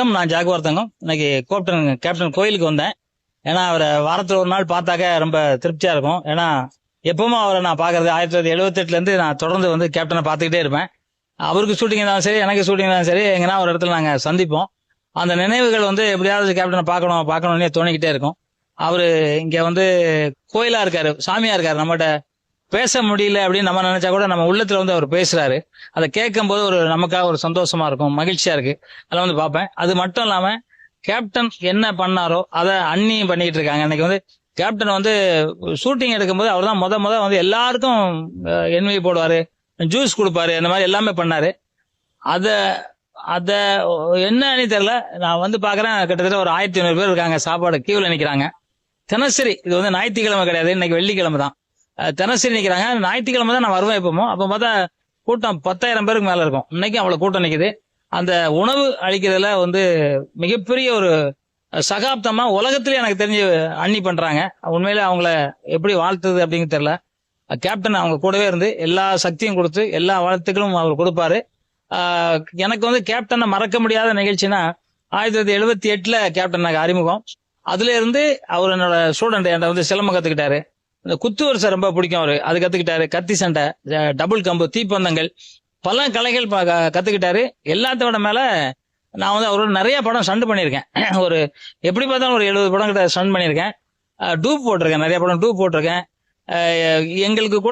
வணக்கம். நான் ஜாகுவார் தங்கம் இன்னைக்கு கேப்டன் கேப்டன் கோயிலுக்கு வந்தேன். ஏன்னா அவரை வாரத்தில் ஒரு நாள் பார்த்தாக்க ரொம்ப திருப்தியாக இருக்கும். ஏன்னா எப்பவும் அவரை நான் பார்க்கறது ஆயிரத்தி தொள்ளாயிரத்தி எழுபத்தெட்டுலேருந்து நான் தொடர்ந்து வந்து கேப்டனை பார்த்துக்கிட்டே இருப்பேன். அவருக்கு ஷூட்டிங் இருந்தாலும் சரி எனக்கு ஷூட்டிங் இருந்தாலும் சரி எங்கன்னா ஒரு இடத்துல நாங்கள் சந்திப்போம். அந்த நினைவுகள் வந்து எப்படியாவது கேப்டனை பார்க்கணும் பார்க்கணும்னே தோணிக்கிட்டே இருக்கும். அவர் இங்கே வந்து கோயிலாக இருக்கார் சாமியாக இருக்கார் நம்மகிட்ட. பேச முடியல அப்படின்னு நம்ம நினைச்சா கூட நம்ம உள்ளத்துல வந்து அவர் பேசுறாரு. அதை கேட்கும் போது ஒரு நமக்காக ஒரு சந்தோஷமா இருக்கும் மகிழ்ச்சியா இருக்கு. அதெல்லாம் வந்து பார்ப்பேன். அது மட்டும் இல்லாம கேப்டன் என்ன பண்ணாரோ அதை அண்ணியும் பண்ணிட்டு இருக்காங்க. இன்னைக்கு வந்து கேப்டன் வந்து ஷூட்டிங் எடுக்கும்போது அவர் தான் முத முத வந்து எல்லாருக்கும் என்வி போடுவாரு ஜூஸ் கொடுப்பாரு அந்த மாதிரி எல்லாமே பண்ணாரு. அத அத என்னன்னு தெரியல. நான் வந்து பாக்குறேன் கிட்டத்தட்ட ஒரு ஆயிரத்தி ஐநூறு பேர் இருக்காங்க சாப்பாடு கியூல நிக்கிறாங்க. தினசரி இது வந்து ஞாயிற்றுக்கிழமை கிடையாது இன்னைக்கு வெள்ளிக்கிழமை தான். தினசரி நிக்கிறாங்க. ஞாயிற்றுக்கிழமை தான் நான் வருவேன் எப்பவும். அப்போ பார்த்தா கூட்டம் பத்தாயிரம் பேருக்கு மேல இருக்கும். இன்னைக்கு அவ்வளவு கூட்டம் நிக்குது. அந்த உணவு அளிக்கிறதுல வந்து மிகப்பெரிய ஒரு சகாப்தமா உலகத்திலே எனக்கு தெரிஞ்சு அண்ணி பண்றாங்க. உண்மையிலே அவங்கள எப்படி வாழ்த்துது அப்படிங்கிறது தெரியல. கேப்டன் அவங்க கூடவே இருந்து எல்லா சக்தியும் கொடுத்து எல்லா வாழ்த்துக்களும் அவர் கொடுப்பாரு. எனக்கு வந்து கேப்டனை மறக்க முடியாத நிகழ்ச்சினா ஆயிரத்தி தொள்ளாயிரத்தி எழுபத்தி எட்டுல கேப்டன் எனக்கு அறிமுகம். அதுல இருந்து அவர் என்னோட ஸ்டூடெண்ட் என்கிட்ட வந்து சிலம்பம் கத்துக்கிட்டாரு. இந்த குத்து வரிசை ரொம்ப பிடிக்கும் அவரு. அது கத்துக்கிட்டாரு. கத்தி சண்டை டபுள் கம்பு தீப்பந்தங்கள். பல கலைகள் கத்துக்கிட்டாரு. எல்லாத்தோட மேல நான் வந்து அவரோட நிறைய படம் ஸ்டண்ட் பண்ணியிருக்கேன். ஒரு எப்படி பார்த்தாலும் ஒரு எழுபது படம் கிட்ட ஸ்டண்ட் பண்ணியிருக்கேன் டூப் போட்டிருக்கேன். நிறைய படம் டூப் போட்டிருக்கேன். எங்களுக்கு கூட